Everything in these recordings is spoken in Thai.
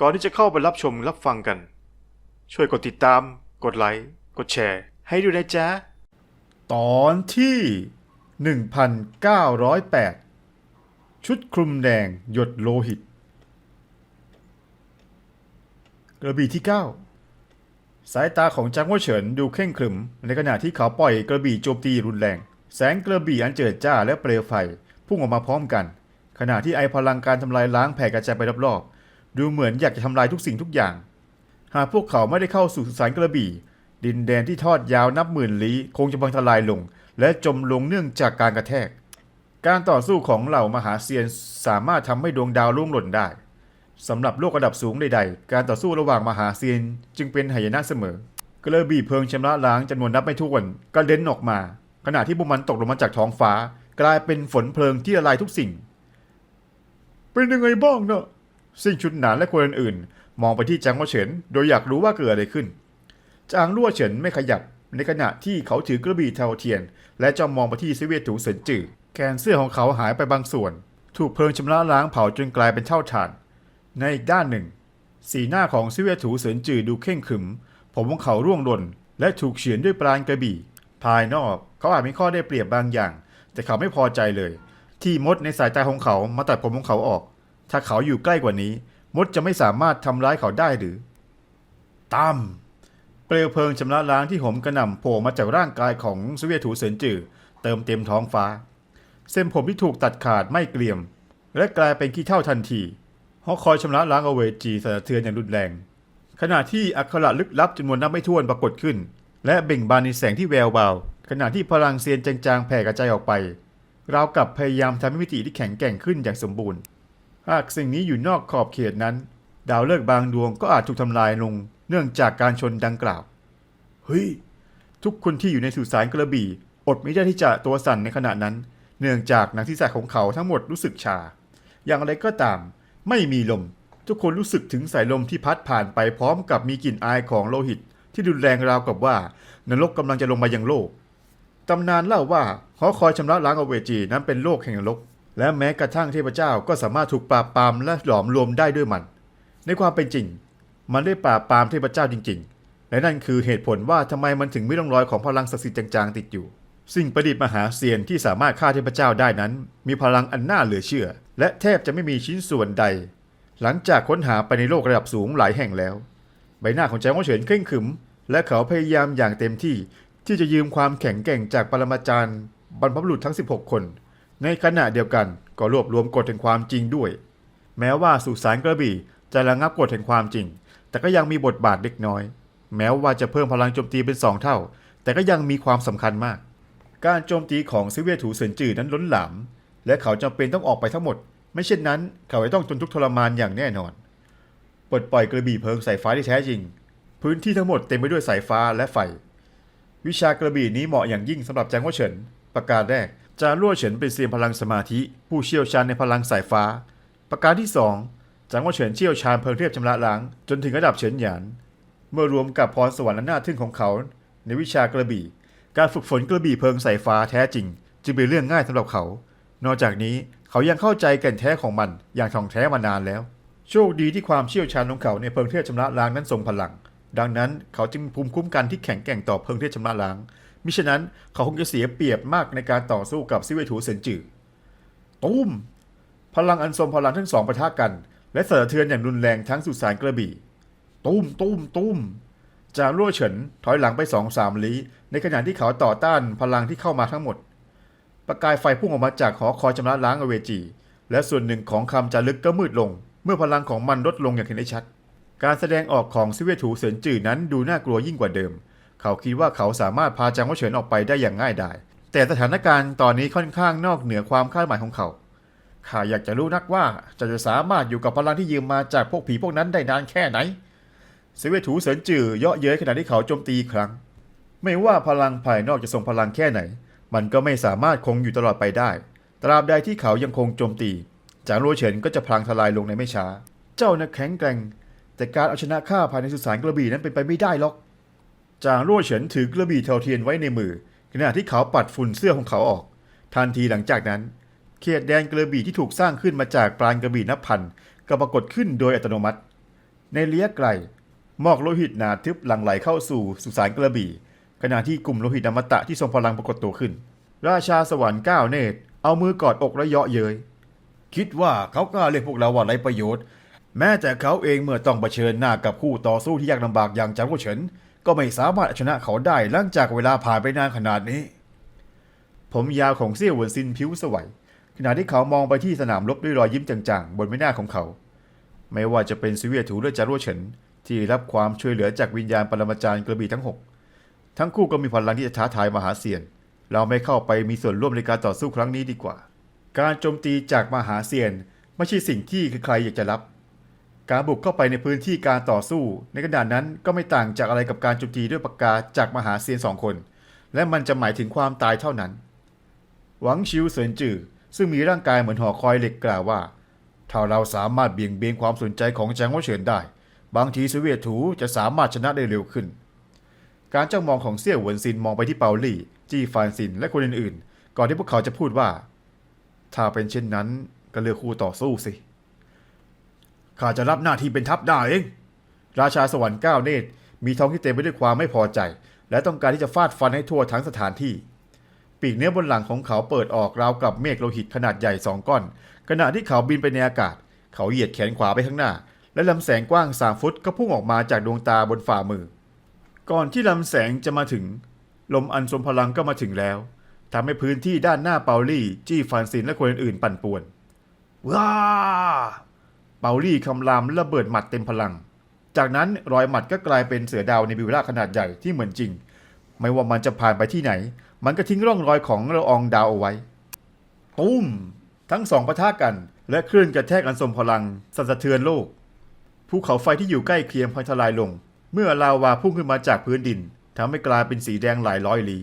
ก่อนที่จะเข้าไปรับชมรับฟังกัน ช่วยกดติดตาม กดไลค์ กดแชร์ ให้ด้วยนะจ๊ะ ตอนที่ 1908 ชุดคลุมแดงหยดโลหิต กระบี่ที่ 9 สายตาของจางว่าเฉินดูเคร่งขรึม ในขณะที่เขาปล่อยกระบี่โจมตีรุนแรง แสงกระบี่อันเจิดจ้าและเปลวไฟพุ่งออกมาพร้อมกัน ขณะที่ไอพลังการทำลายล้างแผ่กระจายไปรอบๆ ดูเหมือนอยากจะทำลายทุกสิ่งทุกอย่าง หากพวกเขาไม่ได้เข้าสู่สุสานกระบี่ ดินแดนที่ทอดยาวนับหมื่นลี้คงจะพังทลายลง และจมลงเนื่องจากการกระแทก การต่อสู้ของเหล่ามหาเซียนสามารถทำให้ดวงดาวร่วงหล่นได้สำหรับโลกระดับสูงใดๆ การต่อสู้ระหว่างมหาเซียนจึงเป็นหายนะเสมอกระบี่เพลิงชำระล้างจำนวนนับไม่ถ้วนกระเด็นออกมา ขณะที่พวกมันตกลงมาจากท้องฟ้า กลายเป็นฝนเพลิงที่ละลายทุกสิ่ง เป็นยังไงบ้างเนาะ ซิ่งชุดหนานและคนอื่นๆ มองไปที่จางว่าเฉิน โดยอยากรู้ว่าเกิดอะไรขึ้น จางรั่วเฉินไม่ขยับ ในขณะที่เขาถือกระบี่เทาเทียน และจ้องมองไปที่ซิเวียถูเสินจือแขนเสื้อของเขาหายไปบางส่วน ถูกเพลิงชำระล้างเผาจนกลายเป็นเท่าฐาน ในอีกด้านหนึ่ง สีหน้าของซิเวียถูเสินจือดูเข่งขึม ผมของเขาร่วงหล่น และถูกเฉือนด้วยปราณกระบี่ ภายนอกเขาอาจมีข้อได้เปรียบบางอย่าง แต่เขาไม่พอใจเลย ที่มดในสายตาของเขามาตัดผมของเขาออก ถ้าเขาอยู่ใกล้กว่านี้ มดจะไม่สามารถทำร้ายเขาได้หรือตามเปลวเพลิงชำระล้างที่หมกระหน่ำโผล่มาจากร่างกายของซเวียถูเสินจือเติมเต็มท้องฟ้า เส้นผมที่ถูกตัดขาดไม่เกลี่ยม และกลายเป็นขี้เท่าทันทีฮอคอยชำระล้างเอาเวจีสะเทือนอย่างรุนแรง ขณะที่อักขระลึกลับจำนวนนับไม่ถ้วนปรากฏขึ้น และเบ่งบานในแสงที่แวววาว ขณะที่พลังเซียนจางๆแผ่กระจายออกไป ราวกับพยายามทำให้มิติที่แข็งแกร่งขึ้นอย่างสมบูรณ์ หากสิ่งนี้อยู่นอกขอบเขตนั้น ดาวฤกษ์บางดวงก็อาจถูกทำลายลงเนื่องจากการชนดังกล่าว เฮ้ย ทุกคนที่อยู่ในสุสานกระบี่ อดไม่ได้ที่จะตัวสั่นในขณะนั้น เนื่องจากหนังศีรษะของเขาทั้งหมดรู้สึกชา อย่างไรก็ตาม ไม่มีลม ทุกคนรู้สึกถึงสายลมที่พัดผ่านไปพร้อมกับมีกลิ่นอายของโลหิต ที่รุนแรงราวกับว่านรกกำลังจะลงมายังโลกตำนานเล่าว่าหอคอยชำระล้างอเวจีนั้นเป็นโลกแห่งนรก และแม้กระทั่งเทพเจ้าก็สามารถถูกปราบปรามและหลอมรวมได้ด้วยมัน ในความเป็นจริง มันได้ปราบปรามเทพเจ้าจริง ๆ และนั่นคือเหตุผลว่าทำไมมันถึงไม่ร่องรอยของพลังศักดิ์สิทธิ์จางๆติดอยู่ สิ่งประดิษฐ์มหาเซียนที่สามารถฆ่าเทพเจ้าได้นั้น มีพลังอันน่าเหลือเชื่อ และแทบจะไม่มีชิ้นส่วนใด หลังจากค้นหาไปในโลกระดับสูงหลายแห่งแล้ว ใบหน้าของแจงว่าเฉินเคร่งขรึม และเขาพยายามอย่างเต็มที่ที่จะยืมความแข็งแกร่งจากปรมาจารย์บรรพบุรุษทั้ง 16 คน ในขณะเดียวกันก็รวบรวมกฎแห่งความจริงด้วย แม้ว่าสุสานกระบี่จะระงับกฎแห่งความจริง แต่ก็ยังมีบทบาทเล็กน้อย แม้ว่าจะเพิ่มพลังโจมตีเป็นสองเท่า แต่ก็ยังมีความสำคัญมาก การโจมตีของซิเวียถูเซินจือนั้นล้นหลาม และเขาจำเป็นต้องออกไปทั้งหมด ไม่เช่นนั้น เขาจะต้องทนทุกทรมานอย่างแน่นอนปลดปล่อยกระบี่เพลิงสายฟ้าที่แท้จริง พื้นที่ทั้งหมดเต็มไปด้วยสายฟ้าและไฟ วิชากระบี่นี้เหมาะอย่างยิ่งสำหรับแจงว่าเฉินประการแรก จารั่วเฉินเป็นเซียนพลังสมาธิ ผู้เชี่ยวชาญในพลังสายฟ้า ประการที่สองจางว่าเฉินเชี่ยวชาญเพลิงเทพชำระล้าง จนถึงระดับเฉินหยาน เมื่อรวมกับพรสวรรค์อันน่าทึ่งของเขา ในวิชากระบี่ การฝึกฝนกระบี่เพลิงสายฟ้าแท้จริง จึงเป็นเรื่องง่ายสำหรับเขา นอกจากนี้เขายังเข้าใจแก่นแท้ของมันอย่างท่องแท้มานานแล้ว โชคดีที่ความเชี่ยวชาญของเขาในเพลิงเทพชำระล้างนั้นทรงพลัง ดังนั้นเขาจึงมีภูมิคุ้มกันที่แข็งแกร่งต่อเพลิงเทพชำระล้าง มิฉะนั้นเขาคงจะเสียเปรียบมากในการต่อสู้กับซิเวถูเซินจือตุ้ม พลังอันทรงพลังทั้งสองประทะกัน และสะเทือนอย่างรุนแรงทั้งสุสานกระบี่ ตุ้มตุ้มตุ้มจางรั่วเฉินถอยหลังไปสองสามลี้ในขณะที่เขาต่อต้านพลังที่เข้ามาทั้งหมด ประกายไฟพุ่งออกมาจากหอคอยชำระล้างอเวจี และส่วนหนึ่งของคำจารึกก็มืดลง เมื่อพลังของมันลดลงอย่างเห็นได้ชัด การแสดงออกของซิเวถูเสินจื่อนั้นดูน่ากลัวยิ่งกว่าเดิม เขาคิดว่าเขาสามารถพาจางว่าเฉินออกไปได้อย่างง่ายดายแต่สถานการณ์ตอนนี้ค่อนข้างนอกเหนือความคาดหมายของเขาข้าอยากจะรู้นักว่าจะจะสามารถอยู่กับพลังที่ยืมมาจากพวกผีพวกนั้นได้นานแค่ไหนเสเวถูเสินจือเยาะเย้ยขณะที่เขาโจมตีครั้ง ไม่ว่าพลังภายนอกจะทรงพลังแค่ไหน มันก็ไม่สามารถคงอยู่ตลอดไปได้ ตราบใดที่เขายังคงโจมตี จางโรเฉินก็จะพลางทลายลงในไม่ช้า เจ้านักแข็งแกร่ง แต่การเอาชนะข้าภายในสุสานกระบี่นั้นเป็นไปไม่ได้หรอก จางโร่วเฉินถือกระบี่เทาเทียนไว้ในมือ ขณะที่เขาปัดฝุ่นเสื้อของเขาออก ทันทีหลังจากนั้น เขตแดนกระบี่ที่ถูกสร้างขึ้นมาจากปราณกระบี่นับพันก็ปรากฏขึ้นโดยอัตโนมัติ ในระยะไกลหมอกโลหิตหนาทึบหลั่งไหลเข้าสู่สุสานกระบี่ ขณะที่กลุ่มโลหิตอมตะที่ทรงพลังปรากฏตัวขึ้น ราชาสวรรค์ก้าวเนตร เอามือกอดอกและเยาะเย้ยคิดว่าเขากล้าเรียกพวกเราว่าไรประโยชน์ แม้แต่เขาเองเมื่อต้องเผชิญหน้ากับคู่ต่อสู้ที่ยากลำบากอย่างจางกวเฉิน ก็ไม่สามารถอชนะเขาได้หลังจากเวลาผ่านไปนานขนาดนี้ ผมยาวของเซี่ยวเหวินซินผิวสวยขณะที่เขามองไปที่สนามรบด้วยรอยยิ้มจางๆ บนใบหน้าของเขา ไม่ว่าจะเป็นซิเวียถูและจารวเฉินที่รับความช่วยเหลือจากวิญญาณปรมาจารย์กระบี่ทั้งหกทั้งคู่ก็มีพลังที่จะท้าทายมหาเซียน เราไม่เข้าไปมีส่วนร่วมในการต่อสู้ครั้งนี้ดีกว่า การโจมตีจากมหาเซียนไม่ใช่สิ่งที่ใครๆอยากจะรับ การบุกเข้าไปในพื้นที่การต่อสู้ ในขณะนั้นก็ไม่ต่างจากอะไรกับการโจมตีด้วยปากกาจากมหาเซียนสองคน และมันจะหมายถึงความตายเท่านั้น หวังชิวเซินจือซึ่งมีร่างกายเหมือนหอคอยเหล็กกล่าวว่า ถ้าเราสามารถเบี่ยงเบนความสนใจของจางว่าเฉินได้ บางทีสเวียตถูจะสามารถชนะได้เร็วขึ้น การจ้องมองของเซี่ยวเหวินซินมองไปที่เปาลี่ จี้ฟานซินและคนอื่นๆ ก่อนที่พวกเขาจะพูดว่า ถ้าเป็นเช่นนั้นก็เลือกคู่ต่อสู้สิ ข้าจะรับหน้าที่เป็นทัพได้เอง ราชาสวรรค์ก้าวเนตรมีท้องที่เต็มไปด้วยความไม่พอใจ และต้องการที่จะฟาดฟันให้ทั่วทั้งสถานที่ ปีกเนื้อบนหลังของเขาเปิดออกราวกับเมฆโลหิตขนาดใหญ่สองก้อน ขณะที่เขาบินไปในอากาศ เขาเหยียดแขนขวาไปข้างหน้า และลำแสงกว้างสามฟุตก็พุ่งออกมาจากดวงตาบนฝ่ามือ ก่อนที่ลำแสงจะมาถึง ลมอันทรงพลังก็มาถึงแล้วทำให้พื้นที่ด้านหน้าเปาลี่ จี้ฟานซินและคนอื่นๆปั่นป่วนว้า เปาลี่คำรามระเบิดหมัดเต็มพลัง จากนั้นรอยหมัดก็กลายเป็นเสือดาวในบิวล่าขนาดใหญ่ที่เหมือนจริง ไม่ว่ามันจะผ่านไปที่ไหน มันก็ทิ้งร่องรอยของละอองดาวเอาไว้ปุ้ม ทั้งสองปะทะกัน และคลื่นกระแทกอันทรงพลังสั่นสะเทือนโลก ภูเขาไฟที่อยู่ใกล้เคียงพลอยทลายลง เมื่อลาวาพุ่งขึ้นมาจากพื้นดินทำให้กลายเป็นสีแดงหลายร้อยลี้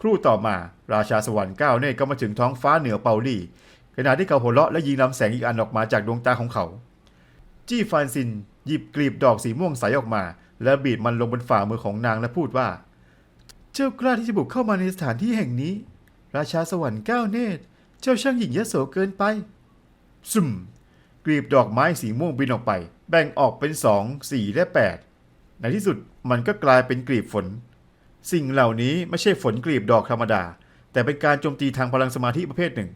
ครู่ต่อมาราชาสวรรค์ก้าวเน่ก็มาถึงท้องฟ้าเหนือเปาลี่ขณะที่เขาหัวเราะและยิงลำแสงอีกอันออกมาจากดวงตาของเขา จี้ฟานซิน หยิบกลีบดอกสีม่วงใสออกมา และบีบมันลงบนฝ่ามือของนางและพูดว่า เจ้ากล้าที่จะบุกเข้ามาในสถานที่แห่งนี้ ราชาสวรรค์ก้าวเนตร เจ้าช่างหญิงยโสเกินไปซุ่มกลีบดอกไม้สีม่วงบินออกไป แบ่งออกเป็นสองสี่และแปดในที่สุดมันก็กลายเป็นกลีบฝน สิ่งเหล่านี้ไม่ใช่ฝนกลีบดอกธรรมดา แต่เป็นการโจมตีทางพลังสมาธิประเภทหนึ่ง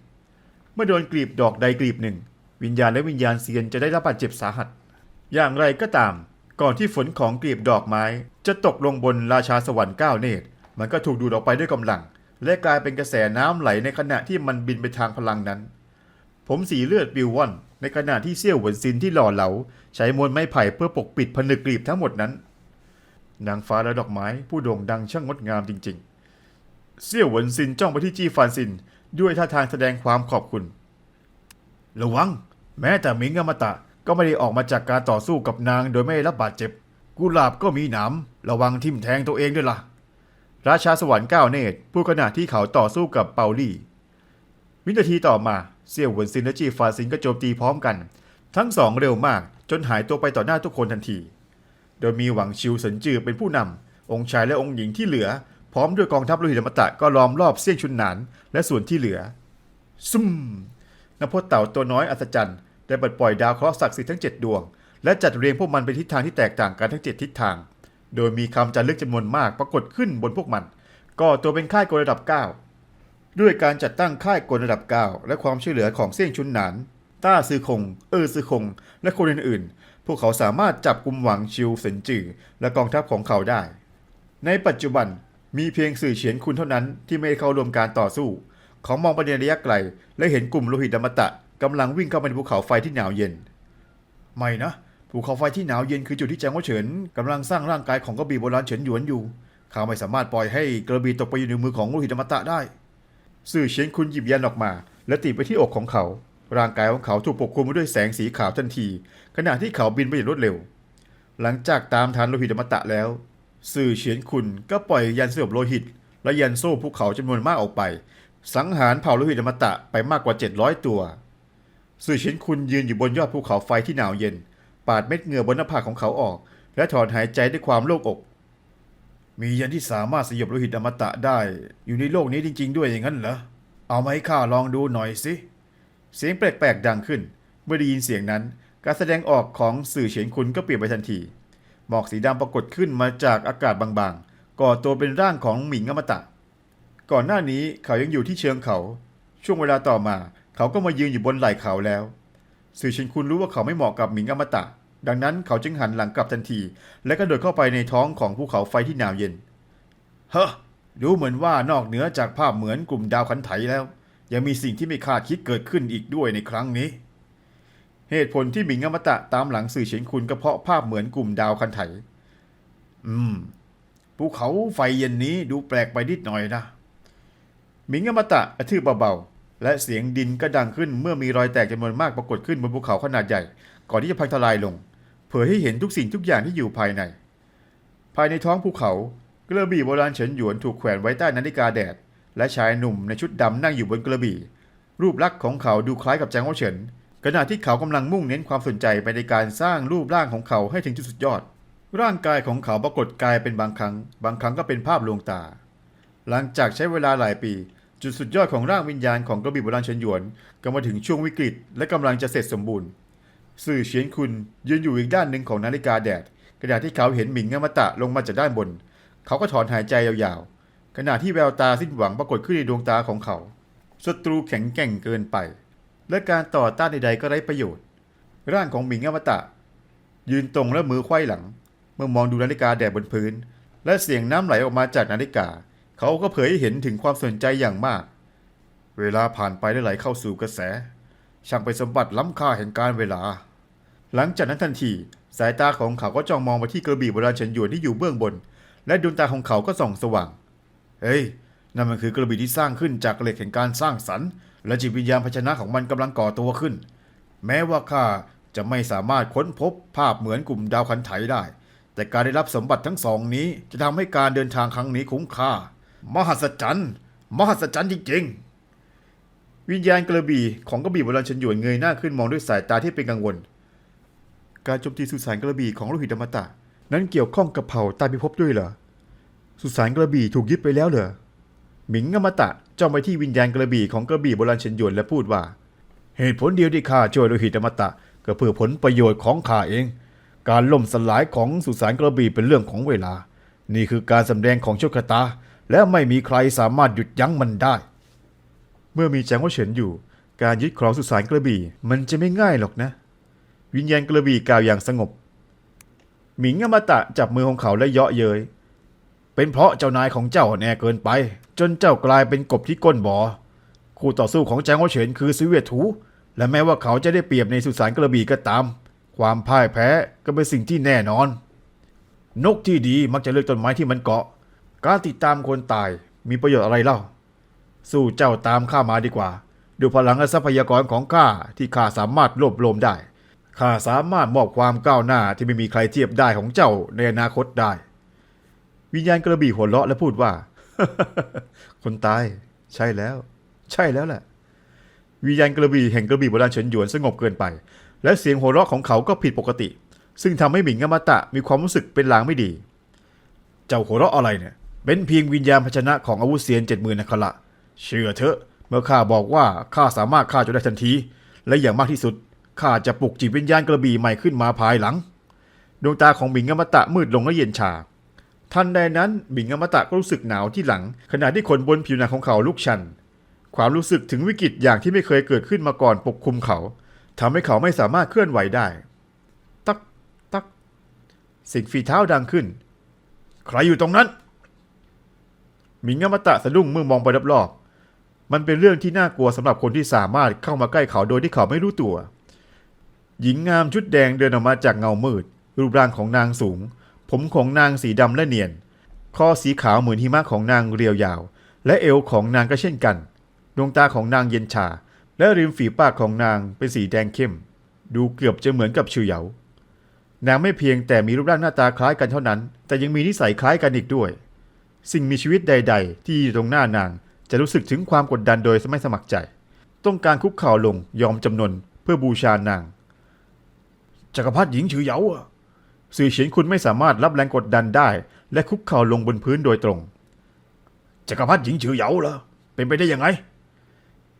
เมื่อโดนกลีบดอกใดกลีบหนึ่ง วิญญาณและวิญญาณเซียนจะได้รับบาดเจ็บสาหัส อย่างไรก็ตาม ก่อนที่ฝนของกลีบดอกไม้ จะตกลงบนราชาสวรรค์ก้าวเนตร มันก็ถูกดูดออกไปด้วยกำลัง และกลายเป็นกระแสน้ำไหลในขณะที่มันบินไปทางพลังนั้น ผมสีเลือดปิวว่อนในขณะที่เซี่ยวหวนซินที่หล่อเหลา ใช้มวลไม้ไผ่เพื่อปกปิดผนึกกลีบทั้งหมดนั้น นางฟ้าและดอกไม้ผู้โด่งดังช่างงดงามจริง ๆ เซี่ยวหวนซินจ้องไปที่จี้ฟานซิน ด้วยท่าทางแสดงความขอบคุณ ระวัง แม้แต่หมิงอมตะก็ไม่ได้ออกมาจากการต่อสู้กับนางโดยไม่รับบาดเจ็บ กุหลาบก็มีหนามระวังทิ่มแทงตัวเองด้วยล่ะ ราชาสวรรค์ก้าวเนตรผู้ขณะที่เขาต่อสู้กับเปาลี่ วินาทีต่อมาเซี่ยวหวนซินและจีฟาซินก็โจมตีพร้อมกัน ทั้งสองเร็วมากจนหายตัวไปต่อหน้าทุกคนทันที โดยมีหวังชิวเซินจือเป็นผู้นำองค์ชายและองค์หญิงที่เหลือ พร้อมด้วยกองทัพโลหิตมตะก็ล้อมรอบเซี่ยงชุนหนานและส่วนที่เหลือซุ่มนพเต่าตัวน้อยอัศจรรย์ ได้ปลดปล่อยดาวเคราะห์ศักดิ์สิทธิ์ทั้ง 7 ดวง และจัดเรียงพวกมันไปทิศทางที่แตกต่างกันทั้ง 7 ทิศทาง โดยมีคำจารึกจำนวนมากปรากฏขึ้นบนพวกมันก็ตัวเป็นค่ายกลระดับ 9 ด้วยการจัดตั้งค่ายกลระดับ 9 และความช่วยเหลือของเซี่ยงชุนหนานต้าซือคง เออซือคง และคนอื่นๆ พวกเขาสามารถจับกลุ่มหวังชิวเซินจือและกองทัพของเขาได้ ในปัจจุบันมีเพียงสื่อเฉียนคุณเท่านั้นที่ไม่เข้าร่วมการต่อสู้ เขามองไปในระยะไกล และเห็นกลุ่มโลหิตอมตะ กำลังวิ่งเข้าไปในภูเขาไฟที่หนาวเย็น ไม่นะ ภูเขาไฟที่หนาวเย็นคือจุดที่แจงว่าเฉินกำลังสร้างร่างกายของกระบี่โบราณเฉินหยวนอยู่ เขาไม่สามารถปล่อยให้กระบี่ตกไปอยู่ในมือของโลหิตอมตะได้ สื่อเฉียนคุณหยิบยันออกมา และตีไปที่อกของเขา ร่างกายของเขาถูกปกคลุมไปด้วยแสงสีขาวทันที ขณะที่เขาบินไปอย่างรวดเร็ว หลังจากตามทันโลหิตอมตะแล้ว สื่อเฉียนคุณก็ปล่อยยันสยบโลหิต และยันโซ่ภูเขาจำนวนมากออกไป สังหารเผ่าโลหิตอมตะไปมากกว่า 700 ตัว สื่อเฉียนคุณยืนอยู่บนยอดภูเขาไฟที่หนาวเย็น ปาดเม็ดเหงื่อบนหน้าผากของเขาออก และถอนหายใจด้วยความโล่งอก มียันที่สามารถสยบโลหิตอมตะได้ อยู่ในโลกนี้จริง ๆ ด้วยอย่างนั้นเหรอ เอามาให้ข้าลองดูหน่อยสิ เสียงแปลกๆดังขึ้น เมื่อได้ยินเสียงนั้น การแสดงออกของสื่อเฉียนคุณก็เปลี่ยนไปทันที หมอกสีดำปรากฏขึ้นมาจากอากาศบางๆ ก่อตัวเป็นร่างของหมิงอมตะ ก่อนหน้านี้เขายังอยู่ที่เชิงเขา ช่วงเวลาต่อมา เขาก็มายืนอยู่บนไหล่เขาแล้วสื่อเฉียนคุณรู้ว่าเขาไม่เหมาะกับหมิงอมตะ ดังนั้นเขาจึงหันหลังกลับทันที และก็โดดเข้าไปในท้องของภูเขาไฟที่หนาวเย็น เฮ้อดูเหมือนว่านอกเหนือจากภาพเหมือนกลุ่มดาวขันไถแล้ว ยังมีสิ่งที่ไม่คาดคิดเกิดขึ้นอีกด้วยในครั้งนี้ เหตุผลที่หมิงอมตะตามหลังสื่อเฉียนคุณก็เพราะภาพเหมือนกลุ่มดาวคันไถ อืม ภูเขาไฟเย็นนี้ดูแปลกไปนิดหน่อยนะ หมิงอมตะกระทืบเบาๆ และเสียงดินก็ดังขึ้นเมื่อมีรอยแตกจำนวนมากปรากฏขึ้นบนภูเขาขนาดใหญ่ ก่อนที่จะพังทลายลง เผยให้เห็นทุกสิ่งทุกอย่างที่อยู่ภายใน ภายในท้องภูเขากระบี่โบราณเฉินหยวนถูกแขวนไว้ใต้นาฬิกาแดด และชายหนุ่มในชุดดำนั่งอยู่บนกระบี่ รูปลักษณ์ของเขาดูคล้ายกับแจงโอเฉินขณะที่เขากำลังมุ่งเน้นความสนใจไปในการสร้างรูปร่างของเขาให้ถึงจุดสุดยอด ร่างกายของเขาปรากฏกายเป็นบางครั้ง บางครั้งก็เป็นภาพลวงตา หลังจากใช้เวลาหลายปี จุดสุดยอดของร่างวิญญาณของกระบี่โบราณเฉินหยวนก็มาถึงช่วงวิกฤตและกำลังจะเสร็จสมบูรณ์ สื่อเฉียนคุณยืนอยู่อีกด้านหนึ่งของนาฬิกาแดดขณะที่เขาเห็นหมิงอมตะลงมาจากด้านบน เขาก็ถอนหายใจยาวๆ ขณะที่แววตาสิ้นหวังปรากฏขึ้นในดวงตาของเขาศัตรูแข็งแกร่งเกินไป และการต่อต้านใดๆก็ไร้ประโยชน์ ร่างของหมิงอมตะ ยืนตรงและมือไขว้หลัง เมื่อมองดูนาฬิกาแดดบนพื้น และเสียงน้ำไหลออกมาจากนาฬิกา เขาก็เผยให้เห็นถึงความสนใจอย่างมาก เวลาผ่านไปได้ไหลเข้าสู่กระแส ช่างเป็นสมบัติล้ำค่าแห่งการเวลา หลังจากนั้นทันที สายตาของเขาก็จ้องมองไปที่กระบี่โบราณเฉินหยวนที่อยู่เบื้องบน และดวงตาของเขาก็ส่องสว่าง เฮ้ย นั่นมันคือกระบี่ที่สร้างขึ้นจากเหล็กแห่งการสร้างสรรค์ และจิตวิญญาณภาชนะของมันกำลังก่อตัวขึ้น แม้ว่าข้าจะไม่สามารถค้นพบภาพเหมือนกลุ่มดาวคันไถได้ แต่การได้รับสมบัติทั้งสองนี้จะทำให้การเดินทางครั้งนี้คุ้มค่า มหัศจรรย์มหัศจรรย์จริงๆ วิญญาณกระบี่ของกระบี่โบราณเฉินหยวนเงยหน้าขึ้นมองด้วยสายตาที่เป็นกังวล การโจมตีสุสานกระบี่ของโลหิตอมตะ นั้นเกี่ยวข้องกับเผ่าใต้พิภพด้วยเหรอ สุสานกระบี่ถูกยึดไปแล้วเหรอ หมิงอมตะจ้องไปที่วิญญาณกระบี่ของกระบี่โบราณเฉินหยวนและพูดว่า เหตุผลเดียวที่ข้าช่วยโลหิตอมตะก็เพื่อผลประโยชน์ของข้าเอง การล่มสลายของสุสานกระบี่เป็นเรื่องของเวลา นี่คือการสำแดงของโชคชะตา และไม่มีใครสามารถหยุดยั้งมันได้ เมื่อมีแจงว่าเฉินอยู่ การยึดครองสุสานกระบี่มันจะไม่ง่ายหรอกนะ วิญญาณกระบี่กล่าวอย่างสงบ หมิงอมตะจับมือของเขาและเยาะเย้ยเป็นเพราะเจ้านายของเจ้าแน่เกินไป จนเจ้ากลายเป็นกบที่ก้นบ่อคู่ต่อสู้ของแจงโอเฉินคือซิเวียถูและแม้ว่าเขาจะได้เปรียบในสุสานกระบี่ก็ตาม ความพ่ายแพ้ก็เป็นสิ่งที่แน่นอน นกที่ดีมักจะเลือกต้นไม้ที่มันเกาะ การติดตามคนตายมีประโยชน์อะไรเล่า สู้เจ้าตามข้ามาดีกว่า ดูพลังและทรัพยากรของข้าที่ข้าสามารถรวบรวมได้ข้าสามารถมอบความก้าวหน้าที่ไม่มีใครเทียบได้ของเจ้าในอนาคตได้ วิญญาณกระบี่หัวเราะและพูดว่า คนตาย ใช่แล้ว ใช่แล้วแหละ วิญญาณกระบี่แห่งกระบี่โบราณเฉินหยวนสงบเกินไป และเสียงหัวเราะของเขาก็ผิดปกติ ซึ่งทำให้หมิงอมตะมีความรู้สึกเป็นลางไม่ดี เจ้าหัวเราะอะไรเนี่ย เป็นเพียงวิญญาณพชนะของอาวุธเซียนเจ็ดหมื่นนักละเชื่อเถอะ เมื่อข้าบอกว่าข้าสามารถฆ่าจ้าได้ทันที และอย่างมากที่สุดข้าจะปลุกจิตวิญญาณกระบี่ใหม่ขึ้นมาภายหลัง ดวงตาของหมิงอมตะมืดลงและเย็นชา ทันใดนั้นหมิงอมตะก็รู้สึกหนาวที่หลัง ขณะที่ขนบนผิวหนังของเขาลุกชัน ความรู้สึกถึงวิกฤตอย่างที่ไม่เคยเกิดขึ้นมาก่อนปกคลุมเขาทำให้เขาไม่สามารถเคลื่อนไหวได้ ตักตักเสิ่งฝีเท้าดังขึ้น ใครอยู่ตรงนั้น มิงอมตะสะดุ้งเมื่อมองไปรอบๆ มันเป็นเรื่องที่น่ากลัวสำหรับคนที่สามารถเข้ามาใกล้เขาโดยที่เขาไม่รู้ตัว หญิงงามชุดแดงเดินออกมาจากเงามืด รูปร่างของนางสูง ผมของนางสีดำและเนียนคอสีขาวเหมือนหิมะของนางเรียวยาว และเอวของนางก็เช่นกัน ดวงตาของนางเย็นชา และริมฝีปากของนางเป็นสีแดงเข้ม ดูเกือบจะเหมือนกับชื่อเหยานางไม่เพียงแต่มีรูปร่างหน้าตาคล้ายกันเท่านั้น แต่ยังมีนิสัยคล้ายกันอีกด้วย สิ่งมีชีวิตใด ๆ ที่อยู่ตรงหน้านาง จะรู้สึกถึงความกดดันโดยไม่สมัครใจ ต้องการคุกเข่าลงยอมจำนนเพื่อบูชานาง จักรพรรดิหญิงชื่อเยาอะสื่อเฉียนคุณไม่สามารถรับแรงกดดันได้ และคุกเข่าลงบนพื้นโดยตรง จักรพรรดิหญิงชื่อเยาเหรอเป็นไปได้ยังไง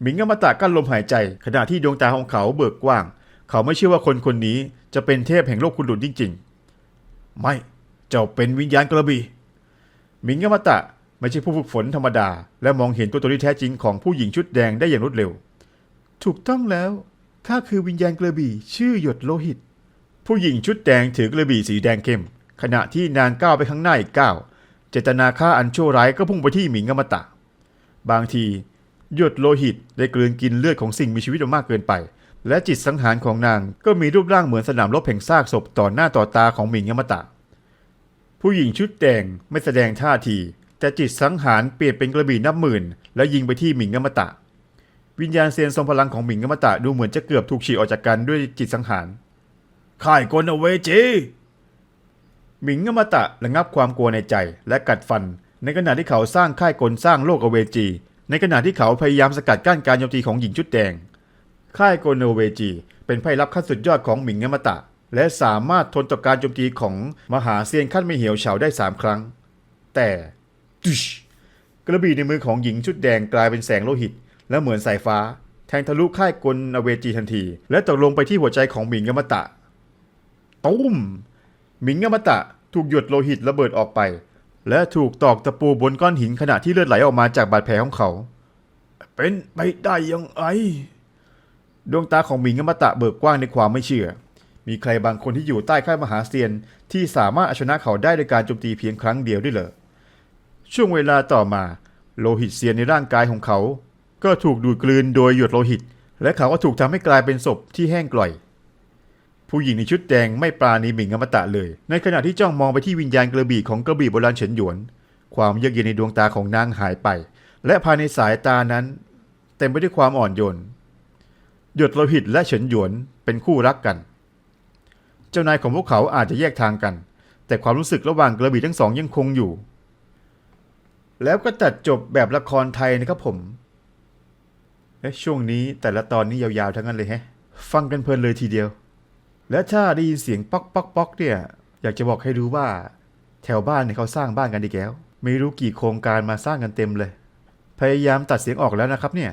หมิงอมตะกั้นลมหายใจ ขณะที่ดวงตาของเขาเบิกกว้าง เขาไม่เชื่อว่าคนคนนี้จะเป็นเทพแห่งโลกคุณหลุนจริง ๆ ไม่ เจ้าเป็นวิญญาณกระบี่ มิงยามาตะไม่ใช่ผู้ฝึกฝนธรรมดา และมองเห็นตัวตนที่แท้จริงของผู้หญิงชุดแดงได้อย่างรวดเร็ว ถูกต้องแล้วข้าคือวิญญาณกระบี่ ชื่อหยดโลหิต ผู้หญิงชุดแดงถือกระบี่สีแดงเข้ม ขณะที่นางก้าวไปข้างหน้าอีกก้าวเจตนาฆ่าอันชั่วร้ายก็พุ่งไปที่หมิงอมตะ บางที หยดโลหิตได้กลืนกินเลือดของสิ่งมีชีวิตมากเกินไป และจิตสังหารของนางก็มีรูปร่างเหมือนสนามรบแห่งซากศพต่อหน้าต่อตาของหมิงอมตะ ผู้หญิงชุดแดงไม่แสดงท่าที แต่จิตสังหารเปลี่ยนเป็นกระบี่นับหมื่น แล้วยิงไปที่หมิงอมตะ วิญญาณเซียนทรงพลังของหมิงอมตะดูเหมือนจะเกือบถูกฉีกออกจากกันด้วยจิตสังหารค่ายกลอเวจีหมิงอมตะระงับความกลัวในใจและกัดฟัน ในขณะที่เขาสร้างค่ายกลสร้างโลกอเวจี ในขณะที่เขาพยายามสกัดกั้นการโจมตีของหญิงชุดแดง ค่ายกลอเวจี เป็นไพ่ลับขั้นสุดยอดของหมิงอมตะ และสามารถทนต่อการโจมตีของมหาเซียนขั้นไม่เหี่ยวเฉาได้สามครั้ง แต่กระบี่ในมือของหญิงชุดแดงกลายเป็นแสงโลหิต และเหมือนสายฟ้า แทงทะลุค่ายกลอเวจีทันที และตกลงไปที่หัวใจของหมิงอมตะตุ้มหมิงอมตะถูกหยดโลหิตระเบิดออกไป และถูกตอกตะปูบนก้อนหินขณะที่เลือดไหลออกมาจากบาดแผลของเขา เป็นไปได้ยังไงดวงตาของหมิงอมตะเบิกกว้างในความไม่เชื่อ มีใครบางคนที่อยู่ใต้ค่ายมหาเซียนที่สามารถเอาชนะเขาได้ด้วยการโจมตีเพียงครั้งเดียวได้เหรอ ช่วงเวลาต่อมา โลหิตเซียนในร่างกายของเขา ก็ถูกดูดกลืนโดยหยดโลหิต และเขาก็ถูกทำให้กลายเป็นศพที่แห้งกร่อย ผู้หญิงในชุดแดงไม่ปราณีหมิงอมตะเลย ในขณะที่จ้องมองไปที่วิญญาณกระบี่ของกระบี่โบราณเฉินหยวน ความเยือกเย็นในดวงตาของนางหายไป และภายในสายตานั้น เต็มไปด้วยความอ่อนโยน หยดโลหิตและเฉินหยวนเป็นคู่รักกัน เจ้านายของพวกเขาอาจจะแยกทางกัน แต่ความรู้สึกระหว่างกระบี่ทั้งสองยังคงอยู่ แล้วก็ตัดจบแบบละครไทยนะครับผมเอ๊ะช่วงนี้แต่ละตอนนี้ยาวๆทั้งนั้นเลยแฮะ ฟังกันเพลินเลยทีเดียว และถ้าได้ยินเสียงป๊อกป๊อกป๊อกเนี่ย อยากจะบอกให้รู้ว่า แถวบ้านเนี่ยเขาสร้างบ้านกันดีแก้ว ไม่รู้กี่โครงการมาสร้างกันเต็มเลย พยายามตัดเสียงออกแล้วนะครับเนี่ย